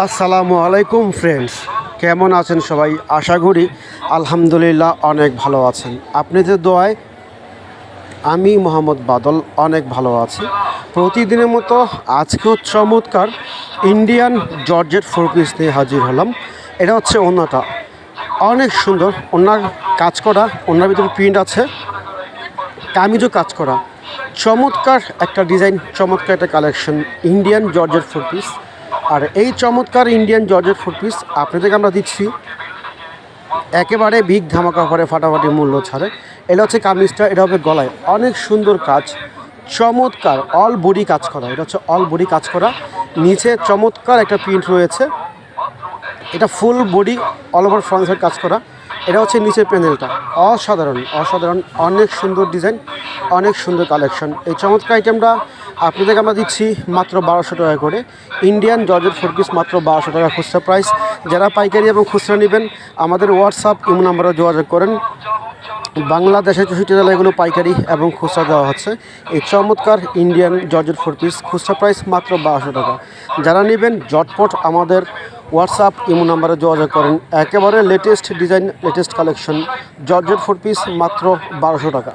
আসসালামু আলাইকুম ফ্রেন্ডস কেমন আছেন সবাই? আশা করি আলহামদুলিল্লাহ অনেক ভালো আছেন। আপনাদের দোয়ায় আমি মোহাম্মদ বাদল অনেক ভালো আছি। প্রতিদিনের মতো আজকেও চমৎকার ইন্ডিয়ান জর্জেট ফোর পিস নিয়ে হাজির হলাম। এটা হচ্ছে অন্যটা অনেক সুন্দর। ওনার কাজ করা, ওনার ভিতরে প্রিন্ট আছে। কামিজও কাজ করা। চমৎকার একটা ডিজাইন চমৎকার একটা collection Indian georgette four piece আর এই চমৎকার ইন্ডিয়ান জর্জের ফুড পিস আপনাদেরকে আমরা দিচ্ছি। একেবারে বিগ ধামাকা করে ফাটাফাটি মূল্য ছাড়ে। এটা হচ্ছে কামিজটা, এটা হবে গলায়। অনেক সুন্দর কাজ, চমৎকার অল বডি কাজ করা। এটা হচ্ছে অল বডি কাজ করা। নিচে চমৎকার একটা প্রিন্ট রয়েছে। এটা full body all over front কাজ করা। এটা হচ্ছে নিচের প্যানেলটা। অসাধারণ অসাধারণ, অনেক সুন্দর ডিজাইন, অনেক সুন্দর কালেকশন। এই চমৎকার আইটেমটা আপনাদেরকে আমরা দিচ্ছি মাত্র বারোশো টাকা করে। ইন্ডিয়ান জর্জের ফোর পিস মাত্র বারোশো টাকা খুচরা প্রাইস যারা পাইকারি এবং খুচরা নেবেন, আমাদের হোয়াটসঅ্যাপ ইমো নাম্বারে যোগাযোগ করেন। বাংলাদেশের চৌষট্টি জেলা এগুলো পাইকারি এবং খুচরা দেওয়া হচ্ছে। এই চমৎকার ইন্ডিয়ান জর্জের ফোর পিস খুচরা প্রাইস মাত্র বারোশো টাকা। যারা নেবেন জটপট আমাদের হোয়াটসঅ্যাপ ইমো নাম্বারে যোগাযোগ করেন। একেবারে latest design latest collection georgette four piece মাত্র বারোশো টাকা।